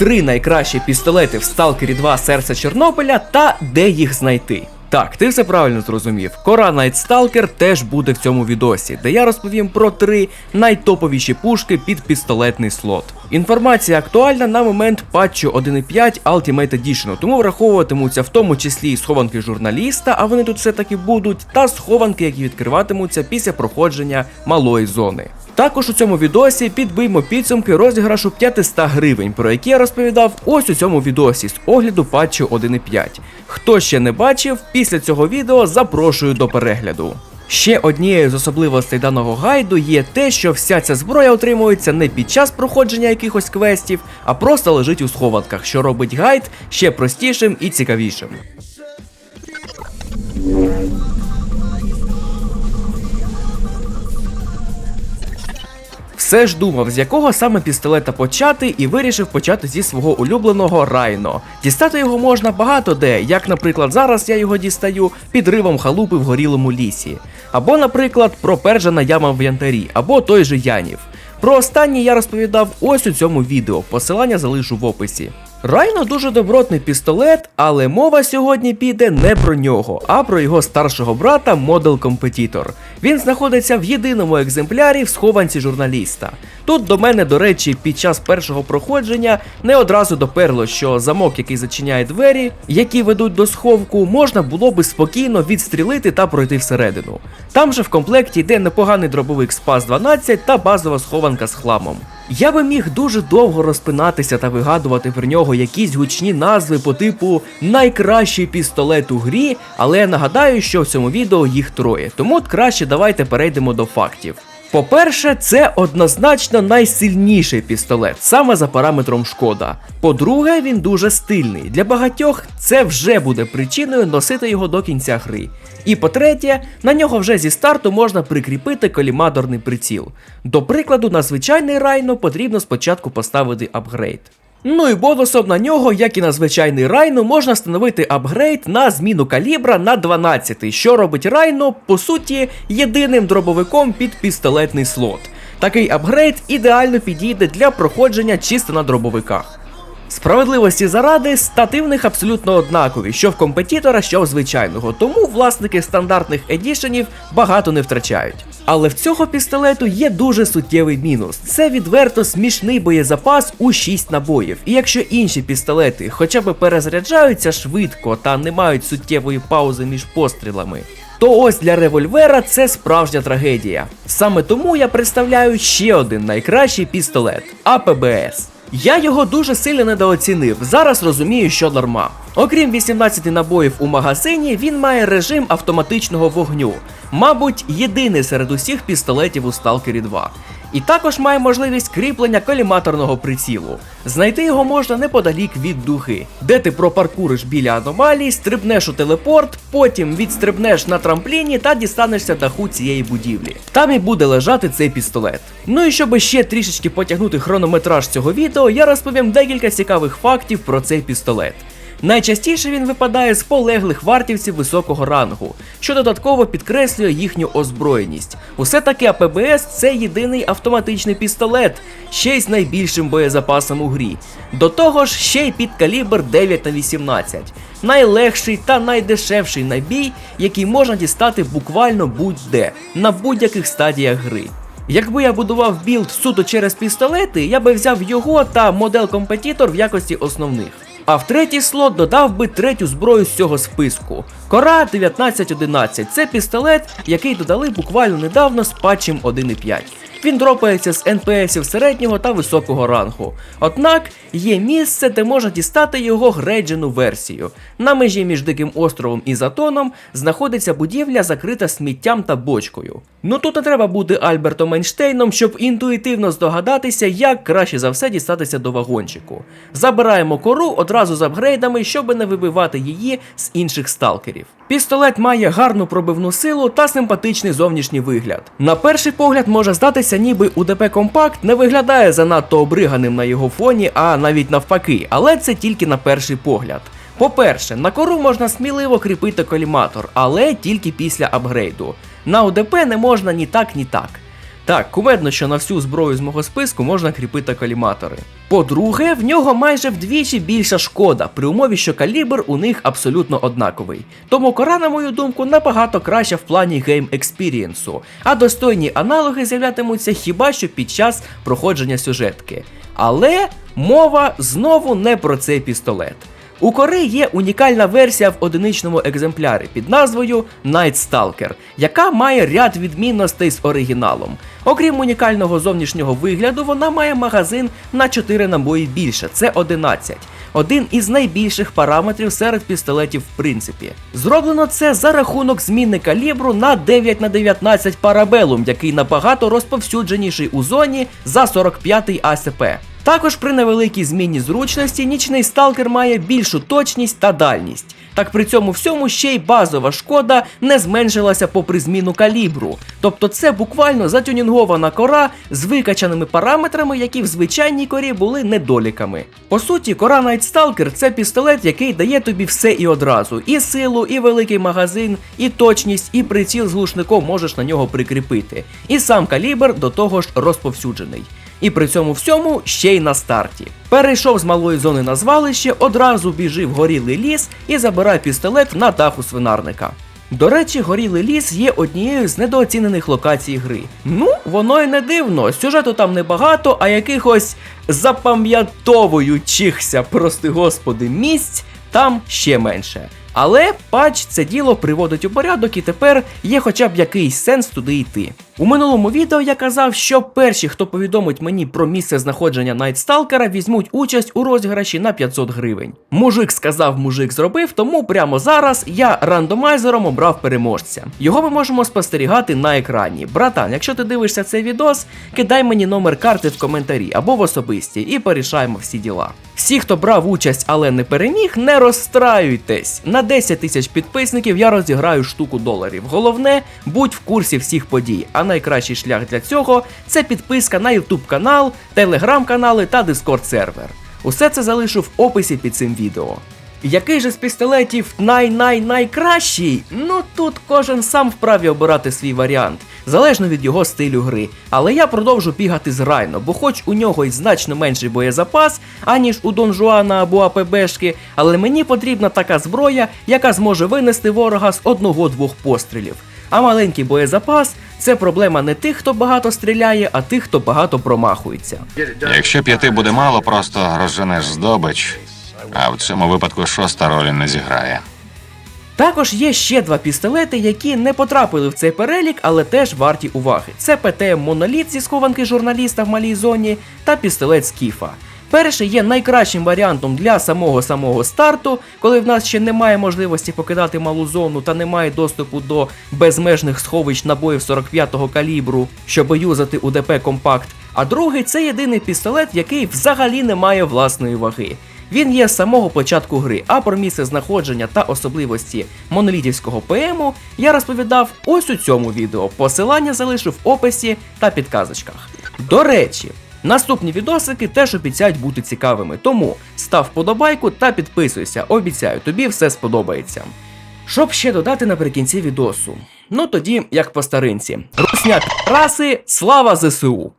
три найкращі пістолети в Stalker 2 Серце Чорнобиля та де їх знайти. Так, ти все правильно зрозумів. Кора Stalker теж буде в цьому відосі, де я розповім про три найтоповіші пушки під пістолетний слот. Інформація актуальна на момент патчу 1.5 Ultimate Edition, тому враховуватимуться в тому числі і схованки журналіста, а вони тут все-таки будуть, та схованки, які відкриватимуться після проходження малої зони. Також у цьому відосі підбиймо підсумки розіграшу 500 гривень, про які я розповідав ось у цьому відосі з огляду патчу 1.5. Хто ще не бачив, після цього відео запрошую до перегляду. Ще однією з особливостей даного гайду є те, що вся ця зброя отримується не під час проходження якихось квестів, а просто лежить у схованках, що робить гайд ще простішим і цікавішим. Все ж думав, з якого саме пістолета почати, і вирішив почати зі свого улюбленого Райно. Дістати його можна багато де, як, наприклад, зараз я його дістаю підривом халупи в горілому лісі. Або, наприклад, пропержена яма в янтарі, або той же Янів. Про останнє я розповідав ось у цьому відео, посилання залишу в описі. Райно дуже добротний пістолет, але мова сьогодні піде не про нього, а про його старшого брата Model Competitor. Він знаходиться в єдиному екземплярі в схованці журналіста. Тут до мене, до речі, під час першого проходження не одразу доперло, що замок, який зачиняє двері, які ведуть до сховку, можна було би спокійно відстрілити та пройти всередину. Там же в комплекті йде непоганий дробовик Спас 12 та базова схованка з хламом. Я би міг дуже довго розпинатися та вигадувати про нього якісь гучні назви по типу найкращий пістолет у грі, але я нагадаю, що в цьому відео їх троє, тому краще давайте перейдемо до фактів. По-перше, це однозначно найсильніший пістолет, саме за параметром шкода. По-друге, він дуже стильний. Для багатьох це вже буде причиною носити його до кінця гри. І по-третє, на нього вже зі старту можна прикріпити коліматорний приціл. До прикладу, на звичайний райно потрібно спочатку поставити апгрейд. Ну і бонусом на нього, як і на звичайний райну, можна встановити апгрейд на зміну калібра на 12, що робить райно, по суті, єдиним дробовиком під пістолетний слот. Такий апгрейд ідеально підійде для проходження чисто на дробовиках. Справедливості заради стати в них абсолютно однакові, що в компетітора, що в звичайного, тому власники стандартних едішенів багато не втрачають. Але в цього пістолету є дуже суттєвий мінус. Це відверто смішний боєзапас у 6 набоїв. І якщо інші пістолети хоча б перезаряджаються швидко та не мають суттєвої паузи між пострілами, то ось для револьвера це справжня трагедія. Саме тому я представляю ще один найкращий пістолет АПБС. Я його дуже сильно недооцінив. Зараз розумію, що дарма. Окрім 18 набоїв у магазині, він має режим автоматичного вогню. Мабуть, єдиний серед усіх пістолетів у Сталкері 2. І також має можливість кріплення коліматорного прицілу. Знайти його можна неподалік від духи, де ти пропаркуриш біля аномалій, стрибнеш у телепорт, потім відстрибнеш на трампліні та дістанешся даху цієї будівлі. Там і буде лежати цей пістолет. Ну і щоб ще трішечки потягнути хронометраж цього відео, я розповім декілька цікавих фактів про цей пістолет. Найчастіше він випадає з полеглих вартівців високого рангу, що додатково підкреслює їхню озброєність. Усе таки АПБС це єдиний автоматичний пістолет, ще й з найбільшим боєзапасом у грі. До того ж, ще й під калібр 9 на 18 найлегший та найдешевший набій, який можна дістати буквально будь-де на будь-яких стадіях гри. Якби я будував білд суто через пістолети, я би взяв його та модель компетітор в якості основних. А в третій слот додав би третю зброю з цього списку. Кора 1911 це пістолет, який додали буквально недавно з патчем 1.5. Він дропається з НПСів середнього та високого рангу. Однак є місце, де можна дістати його грейджену версію. На межі між Диким островом і Затоном знаходиться будівля, закрита сміттям та бочкою. Ну тут не треба бути Альбертом Ейнштейном, щоб інтуїтивно здогадатися, як краще за все дістатися до вагончику. Забираємо кору одразу з апгрейдами, щоб не вибивати її з інших сталкерів. Пістолет має гарну пробивну силу та симпатичний зовнішній вигляд. На перший погляд може здатися, ніби УДП Компакт не виглядає занадто обриганим на його фоні, а навіть навпаки, але це тільки на перший погляд. По-перше, на кору можна сміливо кріпити коліматор, але тільки після апгрейду. На УДП не можна ні так, ні так. Так, кумедно, що на всю зброю з мого списку можна кріпити коліматори. По-друге, в нього майже вдвічі більша шкода, при умові, що калібр у них абсолютно однаковий. Тому кора, на мою думку, набагато краща в плані гейм експірієнсу, а достойні аналоги з'являтимуться хіба що під час проходження сюжетки. Але мова знову не про цей пістолет. У кори є унікальна версія в одиничному екземплярі під назвою Night Stalker, яка має ряд відмінностей з оригіналом. Окрім унікального зовнішнього вигляду, вона має магазин на 4 набої більше, це 11. Один із найбільших параметрів серед пістолетів в принципі. Зроблено це за рахунок зміни калібру на 9 на 19 парабелум, який набагато розповсюдженіший у зоні за 45-й АСП. Також при невеликій зміні зручності нічний сталкер має більшу точність та дальність. Так при цьому всьому ще й базова шкода не зменшилася попри зміну калібру. Тобто це буквально затюнінгована кора з викачаними параметрами, які в звичайній корі були недоліками. По суті, кора Night Stalker – це пістолет, який дає тобі все і одразу: і силу, і великий магазин, і точність, і приціл з глушником можеш на нього прикріпити. І сам калібр до того ж розповсюджений. І при цьому всьому ще й на старті. Перейшов з малої зони на звалище, одразу біжив горілий ліс і забирав пістолет на даху свинарника. До речі, горілий ліс є однією з недооцінених локацій гри. Ну, воно й не дивно. Сюжету там небагато, а якихось запам'ятовуючихся, прости господи, місць там ще менше. Але патч це діло приводить у порядок і тепер є хоча б якийсь сенс туди йти. У минулому відео я казав, що перші, хто повідомить мені про місце знаходження Найтсталкера, візьмуть участь у розіграші на 500 гривень. Мужик сказав, мужик зробив, тому прямо зараз я рандомайзером обрав переможця. Його ми можемо спостерігати на екрані. Братан, якщо ти дивишся цей відос, кидай мені номер карти в коментарі або в особисті і порішаємо всі діла. Всі, хто брав участь, але не переміг, не розстраюйтесь. На 10 тисяч підписників я розіграю штуку доларів. Головне, будь в курсі всіх подій. А найкращий шлях для цього це підписка на YouTube канал, телеграм-канали та Discord сервер. Усе це залишу в описі під цим відео. Який же з пістолетів най-най-найкращий? Ну тут кожен сам вправі обирати свій варіант, залежно від його стилю гри. Але я продовжу бігати з Райно, бо хоч у нього й значно менший боєзапас, аніж у Дон Жуана або АПБшки, але мені потрібна така зброя, яка зможе винести ворога з одного-двох пострілів. А маленький боєзапас це проблема не тих, хто багато стріляє, а тих, хто багато промахується. Якщо п'яти буде мало, просто розженеш здобич, а в цьому випадку шоста ролі не зіграє. Також є ще два пістолети, які не потрапили в цей перелік, але теж варті уваги. Це ПТМ Моноліт зі схованки журналіста в малій зоні та пістолет Скіфа. Перший є найкращим варіантом для самого самого старту, коли в нас ще немає можливості покидати малу зону та немає доступу до безмежних сховищ набоїв 45-го калібру, щоб юзати УДП компакт. А другий це єдиний пістолет, який взагалі не має власної ваги. Він є з самого початку гри, а про місце знаходження та особливості монолітівського ПМу я розповідав ось у цьому відео. Посилання залишу в описі та підказочках. До речі, наступні відосики теж обіцяють бути цікавими, тому став вподобайку та підписуйся. Обіцяю, тобі все сподобається. Щоб ще додати наприкінці відосу. Ну тоді, як по старинці, русняк раси, слава ЗСУ!